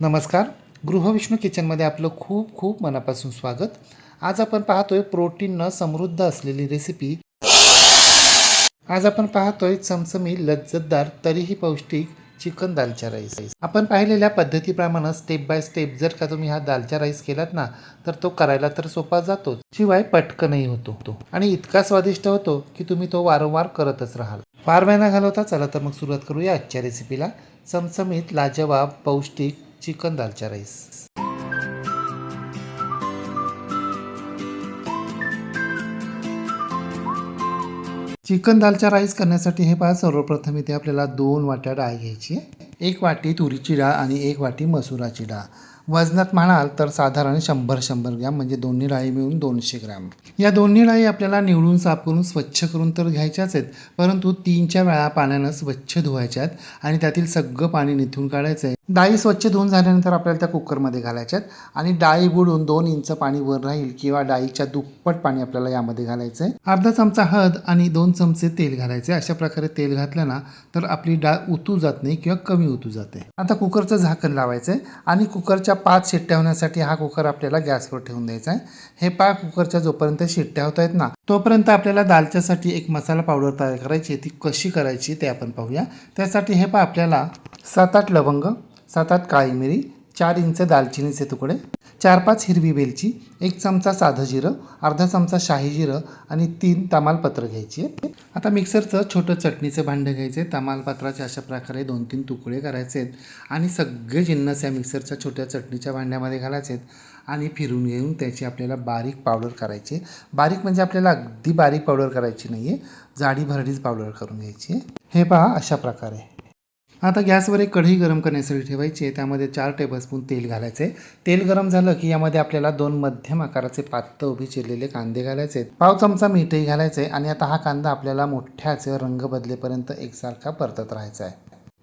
नमस्कार. गृहविष्णू किचनमध्ये आपलं खूप खूप मनापासून स्वागत. आज आपण पाहतोय प्रोटीननं समृद्ध असलेली रेसिपी आज आपण पाहतोय चमचमी लज्जतदार तरीही पौष्टिक चिकन दालचा राईस आपण पाहिलेल्या पद्धतीप्रमाणे स्टेप बाय स्टेप जर का तुम्ही हा दालचा राईस केलात ना तर तो करायला तर सोपा जातोच शिवाय पटकनही होतो. तो आणि इतका स्वादिष्ट होतो की तुम्ही तो वारंवार करतच राहाल. फार महिना घालवता चला तर मग सुरुवात करूया आजच्या रेसिपीला चमचमीत लाजवाब पौष्टिक चिकन दालचा राईस. चिकन दालचा राईस करण्यासाठी हे पहा सर्वप्रथम इथे आपल्याला दोन वाट्या डाळ घ्यायची एक वाटी तुरीची डाळ आणि एक वाटी मसुराची डाळ. वजनात म्हणाल तर साधारण शंभर शंभर ग्रॅम म्हणजे दोन्ही डाळी मिळून दोनशे ग्रॅम. या दोन्ही डाळी आपल्याला निवडून साफ करून स्वच्छ करून तर घ्यायच्याच आहेत परंतु तीन चार वेळा पाण्यानं स्वच्छ धुवायच्या आहेत आणि त्यातील सगळं पाणी निथून काढायचं आहे डाळी स्वच्छ धुवून झाल्यानंतर आपल्याला त्या कुकरमध्ये घालायच्यात आणि डाळी बुडून दोन इंच पाणी वर राहील किंवा डाळीच्या दुप्पट पाणी आपल्याला यामध्ये घालायचं आहे अर्धा चमचा हळद आणि दोन चमचे तेल घालायचे अशा प्रकारे तेल घातलं ना तर आपली डाळ उतू जात नाही किंवा कमी उतू जाते. आता कुकरचं झाकण लावायचं आहे आणि कुकरच्या पाच शिट्ट्या होण्यासाठी हा कुकर आपल्याला गॅसवर ठेवून द्यायचा आहे. हे पा कुकरच्या जोपर्यंत शिट्ट्या होत आहेत ना तोपर्यंत आपल्याला दालच्यासाठी एक मसाला पावडर तयार करायची ती कशी करायची ते आपण पाहूया. त्यासाठी हे पा आपल्याला सात आठ लवंग सात आठ काळी मिरी चार इंच दालचिनीचे तुकडे चार पाच हिरवी वेलची एक चमचा साधं जिरं अर्धा चमचा शाही जिरं आणि तीन तमालपत्र घ्यायची आहे. आता मिक्सरचं छोटं चटणीचं भांडं घ्यायचं आहे तमालपत्राचे अशा प्रकारे दोन तीन तुकडे करायचे आहेत आणि सगळे जिन्नस या मिक्सरच्या छोट्या चटणीच्या भांड्यामध्ये घालायचे आहेत आणि फिरून घेऊन त्याची आपल्याला बारीक पावडर करायची आहे. बारीक म्हणजे आपल्याला अगदी बारीक पावडर करायची नाही आहे जाडी भरडीच पावडर करून घ्यायची आहे. हे पहा अशा प्रकारे. आता गॅसवर एक कढई गरम करण्यासाठी ठेवायची आहे. त्यामध्ये चार टेबलस्पून तेल घालायचे आहे. तेल गरम झालं की यामध्ये आपल्याला दोन मध्यम आकाराचे पात्त उभी चिरलेले कांदे घालायचे आहेत. पाव चमचा मीठही घालायचे आहे आणि आता हा कांदा आपल्याला मोठ्याचे रंग बदलेपर्यंत एकसारखा परतत राहायचा आहे.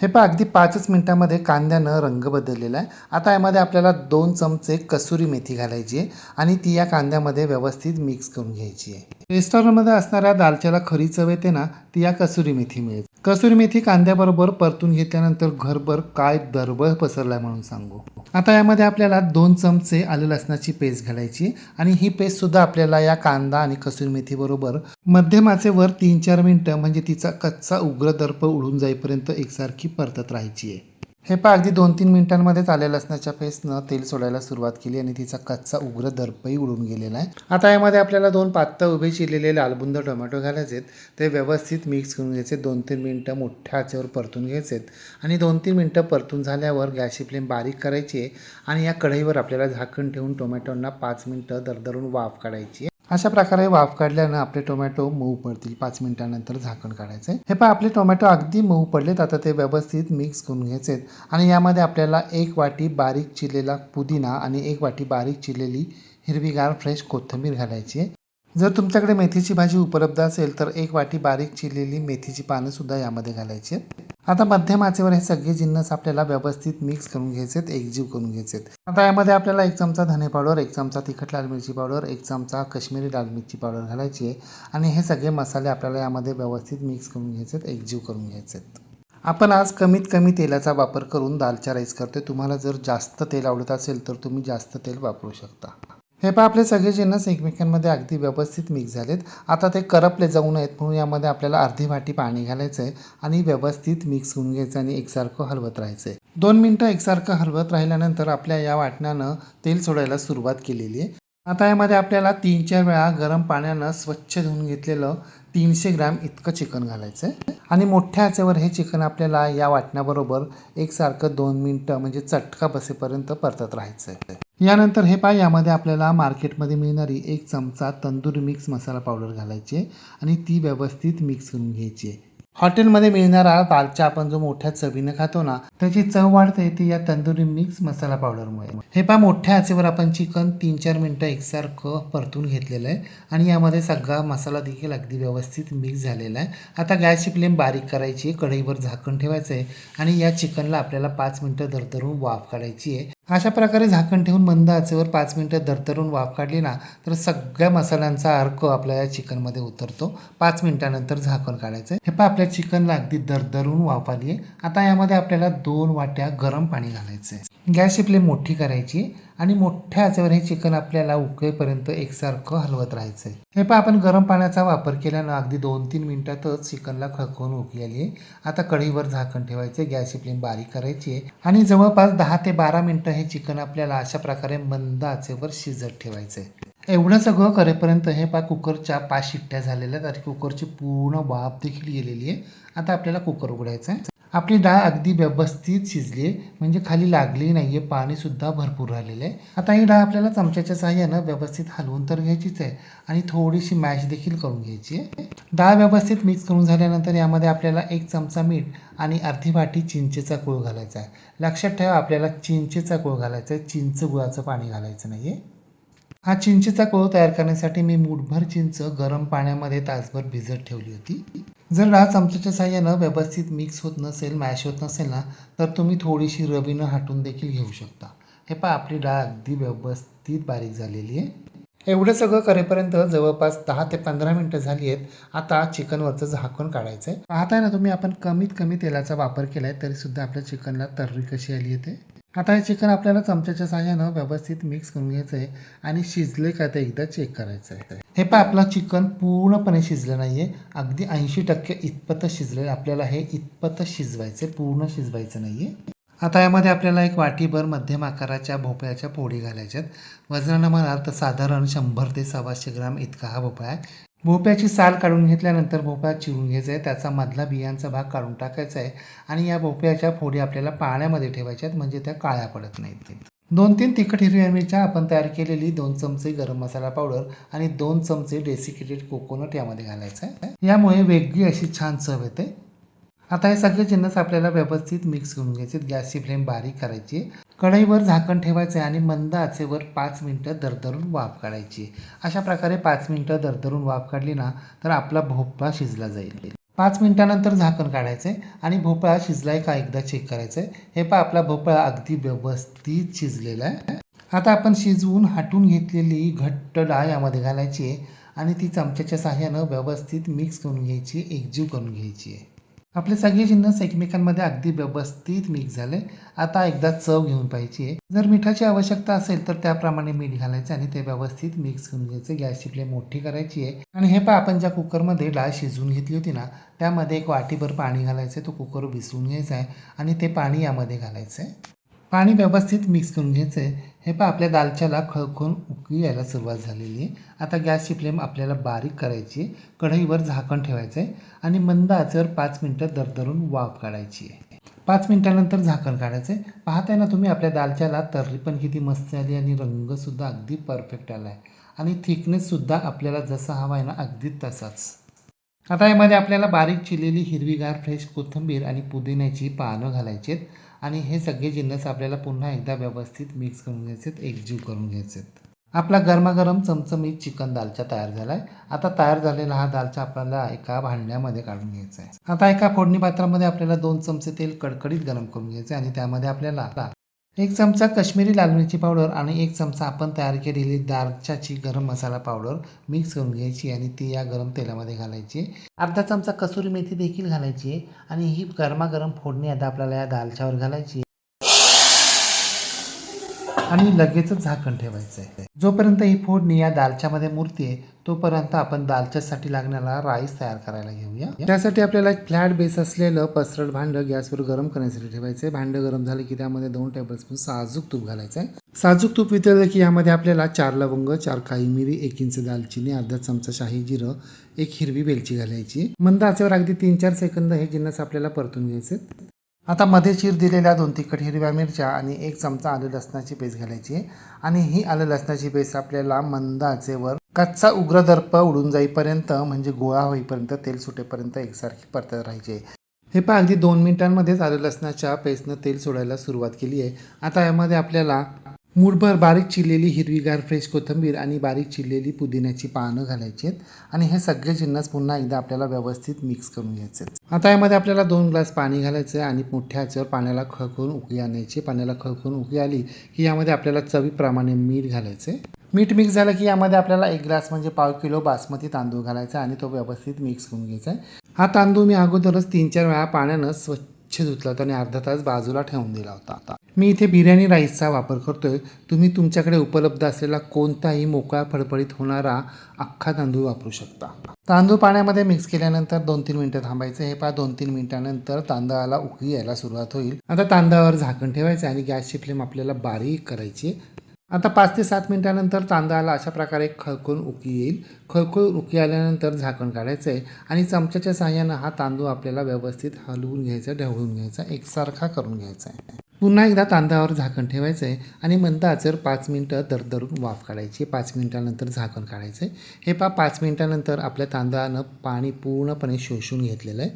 हे पहा अगदी पाचच मिनिटामध्ये कांद्यानं रंग बदललेला आहे. आता यामध्ये आपल्याला दोन चमचे कसुरी मेथी घालायची आहे आणि ती या कांद्यामध्ये व्यवस्थित मिक्स करून घ्यायची आहे. रेस्टॉरंटमध्ये असणाऱ्या दालच्याला खरी चव येते ना ती या कसुरी मेथी मिळेल. कसुरी मेथी कांद्याबरोबर परतून घेतल्यानंतर घरभर काय दरबळ पसरलाय म्हणून सांगू. आता यामध्ये आपल्याला दोन चमचे आलं लसणाची पेस्ट घालायची आणि ही पेस्ट सुद्धा आपल्याला या कांदा आणि कसुरी मेथीबरोबर मध्यमाचे वर तीन चार मिनटं म्हणजे तिचा कच्चा उग्र दर्प उडून जाईपर्यंत एकसारखी परतत राहायची आहे. हे पहा अगदी दोन तीन मिनिटांमध्येच आल्या लसणाच्या पेस्टनं तेल सोडायला सुरुवात केली आणि तिचा कच्चा उग्र दर्पही उडून गेलेला आहे. आता यामध्ये आपल्याला दोन पात्त उभे चिरलेले लालबुंद टोमॅटो घालायचे आहेत. ते व्यवस्थित मिक्स करून घ्यायचे दोन तीन मिनटं मोठ्या आचेवर परतून घ्यायचे आहेत. आणि दोन तीन मिनटं परतून झाल्यावर गॅसची फ्लेम बारीक करायची आहे आणि या कढईवर आपल्याला झाकण ठेवून टोमॅटोंना पाच मिनटं दरदरून वाफ काढायची आहे. अशा प्रकारे वाफ काढल्यानं आपले टोमॅटो मऊ पडतील. पाच मिनिटानंतर झाकण काढायचे हे पहा आपले टोमॅटो अगदी मऊ पडलेत. आता ते व्यवस्थित मिक्स करून घ्यायचे आहेत आणि यामध्ये आपल्याला एक वाटी बारीक चिरलेला पुदिना आणि एक वाटी बारीक चिरलेली हिरवीगार फ्रेश कोथिंबीर घालायची आहे. जर तुमच्याकडे मेथीची भाजी उपलब्ध असेल तर एक वाटी बारीक चिरलेली मेथीची पानंसुद्धा यामध्ये घालायची आहेत. आता मध्यम आचेवर हे सगळे जिन्नस आपल्याला व्यवस्थित मिक्स करून घ्यायचेत एकजीव करून घ्यायचेत. आता यामध्ये आपल्याला एक चमचा धने पावडर एक चमचा तिखट लाल मिरची पावडर एक चमचा काश्मीरी लाल मिरची पावडर घालायची आहे. आणि हे सगळे मसाले आपल्याला यामध्ये व्यवस्थित मिक्स करून घ्यायचेत एकजीव करून घ्यायचेत. आपण आज कमीत कमी तेलाचा वापर करून दालचा राईस करतोय. तुम्हाला जर जास्त तेल आवडत असेल तर तुम्ही जास्त तेल वापरू शकता. हे पहा आपले सगळे जिन्नस एकमेकांमध्ये अगदी व्यवस्थित मिक्स झालेत. आता ते करपले जाऊ नयेत म्हणून यामध्ये आपल्याला अर्धी वाटी पाणी घालायचं आहे आणि व्यवस्थित मिक्स होऊन घ्यायचं आणि एकसारखं हलवत राहायचं आहे दोन मिनटं एकसारखं हलवत राहिल्यानंतर आपल्या या वाटण्यानं तेल सोडायला सुरुवात केलेली आहे. आता यामध्ये आपल्याला तीन चार वेळा गरम पाण्यानं स्वच्छ धुवून घेतलेलं तीनशे ग्रॅम इतकं चिकन घालायचं आहे आणि मोठ्या आचेवर हे चिकन आपल्याला या वाटण्याबरोबर एकसारखं दोन मिनटं म्हणजे चटका बसेपर्यंत परतत राहायचं आहे यानंतर हे पहा यामध्ये आपल्याला मार्केटमध्ये मिळणारी एक चमचा तंदुरी मिक्स मसाला पावडर घालायची आहे आणि ती व्यवस्थित मिक्स करून घ्यायची आहे. हॉटेलमध्ये मिळणारा दालचा आपण जो मोठ्या चवीनं खातो ना त्याची चव वाढते ती या तंदुरी मिक्स मसाला पावडरमुळे. हे पहा मोठ्या आचेवर आपण चिकन तीन चार मिनटं एकसारखं परतून घेतलेलं आहे आणि यामध्ये सगळा मसाला देखील अगदी व्यवस्थित मिक्स झालेला आहे. आता गॅसची फ्लेम बारीक करायची आहे कढईवर झाकण ठेवायचं आहे आणि या चिकनला आपल्याला पाच मिनटं दरदरून वाफ काढायची आहे. अशा प्रकारे झाकण ठेवून मंद आचेवर पाच मिनटं दरदरून वाफ काढली ना तर सगळ्या मसाल्यांचा अर्क आपल्या या चिकनमध्ये उतरतो. पाच मिनटानंतर झाकण काढायचं हे पहा आपल्या आपल्या चिकनला अगदी दरदरून वाफ आली आहे. आता यामध्ये आपल्याला दोन वाट्या गरम पाणी घालायचं आहे. गॅसची फ्लेम मोठी करायची आणि मोठ्या आचेवर हे चिकन आपल्याला उकळेपर्यंत एकसारखं हलवत राहायचं आहे हे पहा आपण गरम पाण्याचा वापर केल्यानं अगदी दोन तीन मिनिटातच चिकनला खळखळून उकळी आहे आता कढईवर झाकण ठेवायचं गॅसची फ्लेम बारीक करायची आहे आणि जवळपास दहा ते बारा मिनटं हे चिकन आपल्याला अशा प्रकारे मंद आचेवर शिजत ठेवायचं आहे एवढं सगळं करेपर्यंत हे पा कुकरच्या पाच शिट्ट्या झालेल्या आहेत. आणि कुकरची पूर्ण बाब देखील गेलेली आहे. आता आपल्याला कुकर उघडायचं आहे आपली डाळ अगदी व्यवस्थित शिजली आहे. म्हणजे खाली लागली नाही आहे पाणीसुद्धा भरपूर राहिलेलं आहे. आता ही डाळ आपल्याला चमच्याच्या सहाय्यानं व्यवस्थित हलवून तर घ्यायचीच आहे आणि थोडीशी मॅश देखील करून घ्यायची आहे. डाळ व्यवस्थित मिक्स करून झाल्यानंतर यामध्ये आपल्याला एक चमचा मीठ आणि अर्धी वाटी चिंचेचा गुळ घालायचा आहे. लक्षात ठेवा आपल्याला चिंचेचा गुळ घालायचा आहे. चिंच गुळाचं पाणी घालायचं नाही आहे हा चिंचेचा कोळ तयार करण्यासाठी मी मूठभर चिंच गरम पाण्यामध्ये तासभर भिजत ठेवली होती. जर डाळ चमच्याच्या साह्यानं व्यवस्थित मिक्स होत नसेल मॅश होत नसेल ना तर तुम्ही थोडीशी रवीनं हाटून देखील घेऊ शकता. हे पहा आपली डाळ अगदी व्यवस्थित बारीक झालेली आहे. एवढं सगळं करेपर्यंत जवळपास दहा ते पंधरा मिनटं झाली आहेत आता चिकनवरचं झाकण काढायचं आहे पाहताय ना तुम्ही आपण कमीत कमी तेलाचा वापर केला आहे तरीसुद्धा आपल्या चिकनला तर्री कशी आली आहे ते? आता हे चिकन आपल्याला चमच्याच्या साह्यानं व्यवस्थित मिक्स करून घ्यायचं आहे आणि शिजले का ते एकदा चेक करायचं आहे हे पण आपलं चिकन पूर्णपणे शिजलं नाही आहे अगदी ऐंशी टक्के इतपत शिजले आपल्याला हे इतपत शिजवायचं पूर्ण शिजवायचं नाही आहे आता यामध्ये आपल्याला एक वाटीभर मध्यम आकाराच्या भोपळ्याच्या फोडी घालायच्यात. वजनानं म्हणाल तर साधारण शंभर ते सव्वाशे ग्राम इतका हा भोपळा आहे. भोपळ्याची साल काढून घेतल्यानंतर भोपळा चिरून घ्यायचा आहे. त्याचा मधला बियांचा भाग काढून टाकायचा आहे आणि या भोपळ्याच्या फोडी आपल्याला पाण्यामध्ये ठेवायच्या आहेत म्हणजे त्या काळ्या पडत नाहीत. दोन तीन तिखट हिरव्या मिरच्या आपण तयार केलेली दोन चमचे गरम मसाला पावडर आणि दोन चमचे डेसिकेटेड कोकोनट यामध्ये घालायचं आहे. यामुळे वेगळी अशी छान चव येते. आता हे सगळे जिन्नस आपल्याला व्यवस्थित मिक्स करून घ्यायचे. गॅसची फ्लेम बारीक करायची. कढईवर झाकण ठेवायचं आहे आणि मंद आचेवर पाच मिनटं दरदरून वाफ काढायची. अशा प्रकारे पाच मिनटं दरदरून वाफ काढली ना तर आपला भोपळा शिजला जाईल. पाच मिनिटानंतर झाकण काढायचं आहे आणि भोपळा शिजलाय का एकदा चेक करायचं. आहे हे पहा आपला भोपळा अगदी व्यवस्थित शिजलेला आहे. आता आपण शिजवून हाटून घेतलेली घट्ट डाळ यामध्ये घालायची आहे आणि ती चमच्याच्या साह्यानं व्यवस्थित मिक्स करून घ्यायची एकजीव करून घ्यायची आहे. आपले सगळे जिन्नस एकमेकांमध्ये अगदी व्यवस्थित मिक्स झाले. आता एकदा चव घेऊन पाहिजे आहे. जर मिठाची आवश्यकता असेल तर त्याप्रमाणे मीठ घालायचं आणि ते व्यवस्थित मिक्स करून घ्यायचं. गॅसची फ्लेम मोठी करायची आहे. आणि हे पहा आपण ज्या कुकरमध्ये डाळ शिजवून घेतली होती ना त्यामध्ये एक वाटीभर पाणी घालायचं आहे. तो कुकर विसरून घ्यायचा आहे आणि ते पाणी यामध्ये घालायचं आहे. पाणी व्यवस्थित मिक्स करून घ्यायचं आहे हे पहा आपल्या दालच्याला खळखळून उकळी यायला सुरुवात झालेली आहे. आता गॅसची फ्लेम आपल्याला बारीक करायची आहे. कढईवर झाकण ठेवायचं आहे आणि मंद आचेवर पाच मिनटं दरदरून वाफ काढायची आहे. पाच मिनटानंतर झाकण काढायचं आहे पाहताय ना तुम्ही आपल्या दालच्याला तर्री पण किती मस्त आली आणि रंगसुद्धा अगदी परफेक्ट आला आहे आणि थिकनेससुद्धा आपल्याला जसा हवा आहे ना अगदी तसाच. आता यामध्ये आपल्याला बारीक चिरलेली हिरवीगार फ्रेश कोथिंबीर आणि पुदिन्याची पानं घालायची आहेत. आणि हे सगळे जिन्नस आपल्याला पुन्हा एकदा व्यवस्थित मिक्स करून घ्यायचे आहेत एकजीव करून घ्यायचे आहेत आपला गरमागरम चमचमीत चिकन दालचा तयार झाला आहे आता तयार झालेला हा दालचा आपल्याला एका भांड्यामध्ये काढून घ्यायचा आहे. आता एका फोडणी पात्रामध्ये आपल्याला दोन चमचे तेल कडकडीत गरम करून घ्यायचे आणि त्यामध्ये आपल्याला एक चमचा काश्मीरी लाल मिरची पावडर आणि एक चमचा आपण तयार केलेली दालच्याची गरम मसाला पावडर मिक्स करून घ्यायची आणि ती या गरम तेलामध्ये घालायची. अर्धा चमचा कसुरी मेथी देखील घालायची आणि ही गरमागरम फोडणी आता आपल्याला या दालच्यावर घालायची. आणि लगेचच झाकण ठेवायचं आहे जोपर्यंत ही फोडणी या दालच्यामध्ये मूर्ती आहे तोपर्यंत आपण दालच्यासाठी लागणारा राईस तयार करायला घेऊया. त्यासाठी आपल्याला एक फ्लॅट बेस असलेलं पसरट भांडं गॅसवर गरम करण्यासाठी ठेवायचं आहे भांडं गरम झालं की त्यामध्ये दोन टेबलस्पून साजूक तूप घालायचं आहे साजूक तूप वितळलं की यामध्ये आपल्याला चार लवंग चार काळी मिरी एक इंच दालचिनी अर्धा चमचा शाही जिरं एक हिरवी वेलची घालायची. मंद आचेवर अगदी तीन चार सेकंद हे जिन्नस आपल्याला परतून घ्यायचे आता मध्ये चीर दिलेल्या दोन तिखट हिरव्या मिरच्या आणि एक चमचा आलं लसणाची पेस्ट घालायची. आहे आणि ही आलं लसणाची पेस्ट आपल्याला मंद आचेवर कच्चा उग्र दर्प उडून जाईपर्यंत म्हणजे गोळा होईपर्यंत तेल सुटेपर्यंत एकसारखी परतत राहायची. हे पहा अगदी दोन मिनिटांमध्येच आलं लसणाच्या पेस्टनं तेल सोडायला सुरुवात केली आहे आता यामध्ये आपल्याला मूठभर बारीक चिरलेली हिरवीगार फ्रेश कोथिंबीर आणि बारीक चिरलेली पुदिन्याची पानं घालायची आहेत. आणि हे सगळे जिन्नस पुन्हा एकदा आपल्याला व्यवस्थित मिक्स करून घ्यायचे आहेत. आता यामध्ये आपल्याला दोन ग्लास पाणी घालायचं आहे आणि मोठ्या आचेवर पाण्याला खळखळून उकळी आणायची पाण्याला खळखळून उकळी आली की यामध्ये आपल्याला चवीप्रमाणे मीठ घालायचं आहे. मीठ मिक्स झालं की यामध्ये आपल्याला एक ग्लास म्हणजे पाव किलो बासमती तांदूळ घालायचा आणि तो व्यवस्थित मिक्स करून घ्यायचा आहे. हा तांदूळ मी अगोदरच तीन चार वेळा पाण्यानं स्वच्छ धुतला होता आणि अर्धा तास बाजूला ठेवून दिला होता आता. मी इथे बिर्याणी राईसचा वापर करतोय. तुम्ही तुमच्याकडे उपलब्ध असलेला कोणताही मोकळा फडफडीत होणारा अख्खा तांदूळ वापरू शकता. तांदूळ पाण्यामध्ये मिक्स केल्यानंतर दोन तीन मिनटं थांबायचं. हे पहा दोन तीन मिनिटानंतर तांदळाला उकळी यायला सुरुवात होईल. आता तांदळावर झाकण ठेवायचं आणि गॅसची फ्लेम आपल्याला बारीक करायची आता पाच ते सात मिनिटानंतर तांदळाला अशा प्रकारे खळखळून उकी येईल. खळखळून उकी आल्यानंतर झाकण काढायचं आहे आणि चमच्याच्या सहाय्यानं हा तांदूळ आपल्याला व्यवस्थित हलवून घ्यायचा ढवळून घ्यायचा एकसारखा करून घ्यायचा आहे. पुन्हा एकदा तांदळावर झाकण ठेवायचं आहे आणि मंद जर पाच मिनटं दरदरून वाफ काढायची. पाच मिनिटानंतर झाकण काढायचं आहे हे पा पाच मिनिटानंतर आपल्या तांदळानं पाणी पूर्णपणे शोषून घेतलेलं आहे.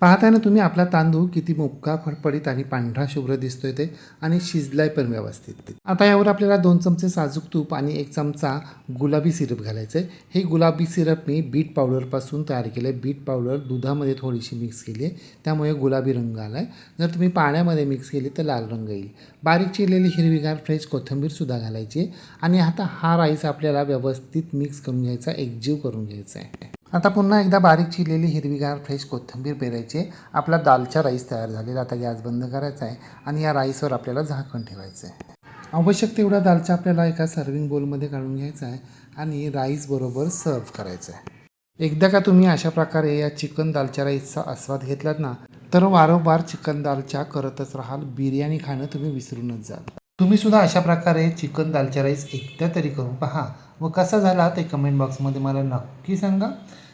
पाहताना तुम्ही आपला तांदूळ किती मुक्का फडफडीत आणि पांढरा शुभ्र दिसतोय ते आणि शिजलाय पण व्यवस्थित आता यावर आपल्याला दोन चमचे साजूक तूप आणि एक चमचा गुलाबी सिरप घालायचं आहे हे गुलाबी सिरप मी बीट पावडरपासून तयार केलं आहे बीट पावडर दुधामध्ये थोडीशी मिक्स केली आहे त्यामुळे गुलाबी रंग आला आहे जर तुम्ही पाण्यामध्ये मिक्स केली तर लाल रंग येईल. बारीक चिरलेली हिरवीगार फ्रेश कोथिंबीरसुद्धा घालायची आणि आता हा राईस आपल्याला व्यवस्थित मिक्स करून घ्यायचा एकजीव करून घ्यायचा आहे. आता पुन्हा एकदा बारीक चिरलेली हिरवीगार फ्रेश कोथिंबीर पेरायची आहे. आपला दालचा राईस तयार झालेला आता गॅस बंद करायचा आहे आणि या राईसवर आपल्याला झाकण ठेवायचं आहे. आवश्यक तेवढा दालचा आपल्याला एका सर्विंग बोलमध्ये काढून घ्यायचा आहे आणि राईस बरोबर सर्व करायचं आहे. एकदा का तुम्ही अशा प्रकारे या चिकन दालच्या राईसचा आस्वाद घेतलात ना तर वारंवार चिकन दालच्या करतच राहाल. बिर्याणी खाणं तुम्ही विसरूनच जाल. तुम्ही सुद्धा अशा प्रकारे चिकन दालच्या राईस एकदा तरी करून पहा. व कसा झाला ते कमेंट बॉक्समध्ये मला नक्की सांगा.